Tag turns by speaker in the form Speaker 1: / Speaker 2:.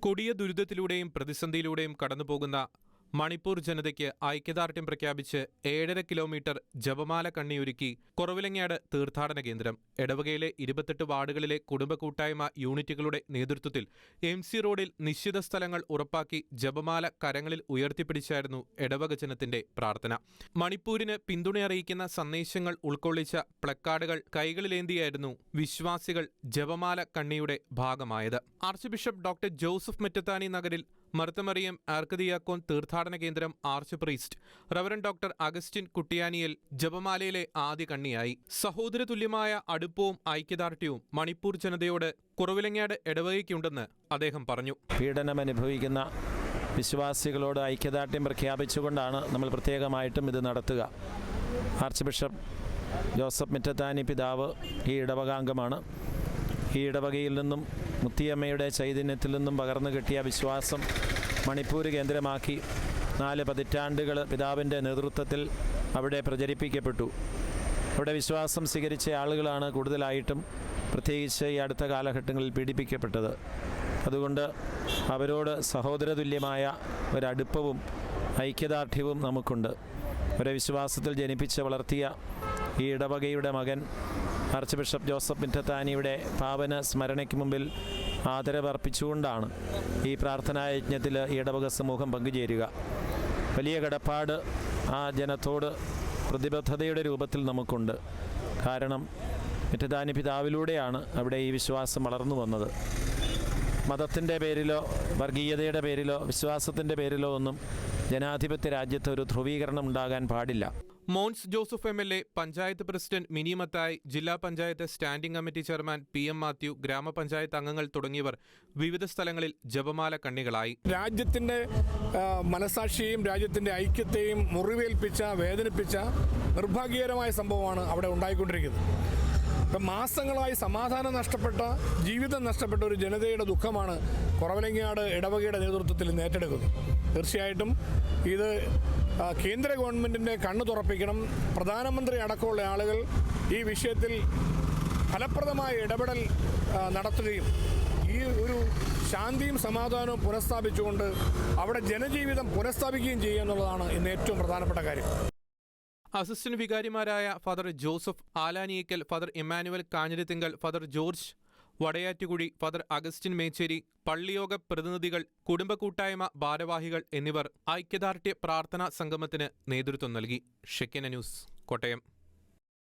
Speaker 1: കൊടിയ ദുരിതത്തിലൂടെയും പ്രതിസന്ധിയിലൂടെയും കടന്നുപോകുന്ന മണിപ്പൂർ ജനതയ്ക്ക് ഐക്യദാർഢ്യം പ്രഖ്യാപിച്ച് ഏഴര കിലോമീറ്റർ ജപമാല കണ്ണിയൊരുക്കി കുറവിലങ്ങാട് തീർത്ഥാടന കേന്ദ്രം. എടവകയിലെ ഇരുപത്തെട്ട് വാർഡുകളിലെ കുടുംബ കൂട്ടായ്മ യൂണിറ്റുകളുടെ നേതൃത്വത്തിൽ എം സി റോഡിൽ നിശ്ചിത സ്ഥലങ്ങൾ ഉറപ്പാക്കി ജപമാല കരങ്ങളിൽ ഉയർത്തിപ്പിടിച്ചായിരുന്നു എടവക ജനത്തിന്റെ പ്രാർത്ഥന. മണിപ്പൂരിന് പിന്തുണയറിയിക്കുന്ന സന്ദേശങ്ങൾ ഉൾക്കൊള്ളിച്ച പ്ലക്കാർഡുകൾ കൈകളിലേന്തിയായിരുന്നു വിശ്വാസികൾ ജപമാല കണ്ണിയുടെ ഭാഗമായത്. Archbishop doctor Joseph Mettathani നഗരിൽ മർത്തമറിയം ആർക്കദിയാക്കോൻ തീർത്ഥാടന കേന്ദ്രം archpriest. Reverend doctor Augustine Kuttiyaniyil ജപമാലയിലെ ആദ്യ കണ്ണിയായി. സഹോദര തുല്യമായ അടുപ്പവും ഐക്യദാർഢ്യവും മണിപ്പൂർ ജനതയോട് കുറവിലങ്ങാട് ഇടവകയ്ക്കുണ്ടെന്ന് അദ്ദേഹം പറഞ്ഞു.
Speaker 2: പീഡനം അനുഭവിക്കുന്ന വിശ്വാസികളോട് ഐക്യദാർഢ്യം പ്രഖ്യാപിച്ചുകൊണ്ടാണ് നമ്മൾ പ്രത്യേകമായിട്ടും ഇത് നടത്തുക. ആർച്ച് ബിഷപ്പ് ജോസഫ് മിറ്റത്താനി പിതാവ് ഈ ഇടവകാംഗമാണ്. ഈ ഇടവകയിൽ നിന്നും മുത്തിയമ്മയുടെ ചൈതന്യത്തിൽ നിന്നും പകർന്നു കിട്ടിയ വിശ്വാസം മണിപ്പൂർ കേന്ദ്രമാക്കി. നാല് പതിറ്റാണ്ടുകൾ പിതാവിന്റെ നേതൃത്വത്തിൽ അവിടെ പ്രചരിപ്പിക്കപ്പെട്ടു. അവിടെ വിശ്വാസം സ്വീകരിച്ച ആളുകളാണ് കൂടുതലായിട്ടും പ്രത്യേകിച്ച് ഈ അടുത്ത കാലഘട്ടങ്ങളിൽ പീഡിപ്പിക്കപ്പെട്ടത്. അതുകൊണ്ട് അവരോട് സഹോദരതുല്യമായ ഒരടുപ്പവും ഐക്യദാർഢ്യവും നമുക്കുണ്ട്. ഒരു വിശ്വാസത്തിൽ ജനിപ്പിച്ച് വളർത്തിയ ഈ ഇടവകയുടെ മകൻ ആർച്ച് ബിഷപ്പ് ജോസഫ് മിറ്റത്താനിയുടെ പാവന സ്മരണയ്ക്ക് മുമ്പിൽ ആദരവർപ്പിച്ചുകൊണ്ടാണ് ഈ പ്രാർത്ഥനാ യജ്ഞത്തിൽ ഇടവക സമൂഹം പങ്കുചേരുക. വലിയ കടപ്പാട് ആ ജനത്തോട് പ്രതിബദ്ധതയുടെ രൂപത്തിൽ നമുക്കുണ്ട്. കാരണം മിറ്റത്താനി പിതാവിലൂടെയാണ് അവിടെ ഈ വിശ്വാസം വളർന്നു വന്നത്. മതത്തിന്റെ പേരിലോ വർഗീയതയുടെ പേരിലോ വിശ്വാസത്തിന്റെ പേരിലോ ഒന്നും ജനാധിപത്യ രാജ്യത്ത് ഒരു ധ്രുവീകരണം ഉണ്ടാകാൻ പാടില്ല.
Speaker 1: Mons Joseph M L A panchayat president Mini Mathai ജില്ലാ panchayat standing committee chairman P M Mathew ഗ്രാമപഞ്ചായത്ത് അംഗങ്ങൾ തുടങ്ങിയവർ വിവിധ സ്ഥലങ്ങളിൽ ജപമാല കണ്ണികളായി.
Speaker 3: രാജ്യത്തിന്റെ മനസാക്ഷിയെയും രാജ്യത്തിന്റെ ഐക്യത്തെയും മുറിവേൽപ്പിച്ച വേദനിപ്പിച്ച നിർഭാഗ്യകരമായ സംഭവമാണ് അവിടെ ഉണ്ടായിക്കൊണ്ടിരിക്കുന്നത്. ഇപ്പം മാസങ്ങളായി സമാധാനം നഷ്ടപ്പെട്ട ജീവിതം നഷ്ടപ്പെട്ട ഒരു ജനതയുടെ ദുഃഖമാണ് കുറവലങ്ങാട് ഇടവകയുടെ നേതൃത്വത്തിൽ ഇന്ന് ഏറ്റെടുക്കുന്നത്. തീർച്ചയായിട്ടും ഇത് കേന്ദ്ര ഗവൺമെന്റിന്റെ കണ്ണു തുറപ്പിക്കണം. പ്രധാനമന്ത്രി അടക്കമുള്ള ആളുകൾ ഈ വിഷയത്തിൽ ഫലപ്രദമായ ഇടപെടൽ നടത്തുകയും ഈ ഒരു ശാന്തിയും സമാധാനവും പുനഃസ്ഥാപിച്ചുകൊണ്ട് അവിടെ ജനജീവിതം പുനഃസ്ഥാപിക്കുകയും ചെയ്യുക എന്നുള്ളതാണ് ഇന്ന് ഏറ്റവും പ്രധാനപ്പെട്ട കാര്യം.
Speaker 1: Assistant വികാരിമാരായ father Joseph Alaniyekkal father Emmanuel Kanjirathinkal father George Vadayattukuzhy father Augustine Mechery പള്ളിയോഗ പ്രതിനിധികൾ കുടുംബ കൂട്ടായ്മ ഭാരവാഹികൾ എന്നിവർ ഐക്യദാർഢ്യ പ്രാർത്ഥനാ സംഗമത്തിന് നേതൃത്വം നൽകി. Shekinah news Kottayam.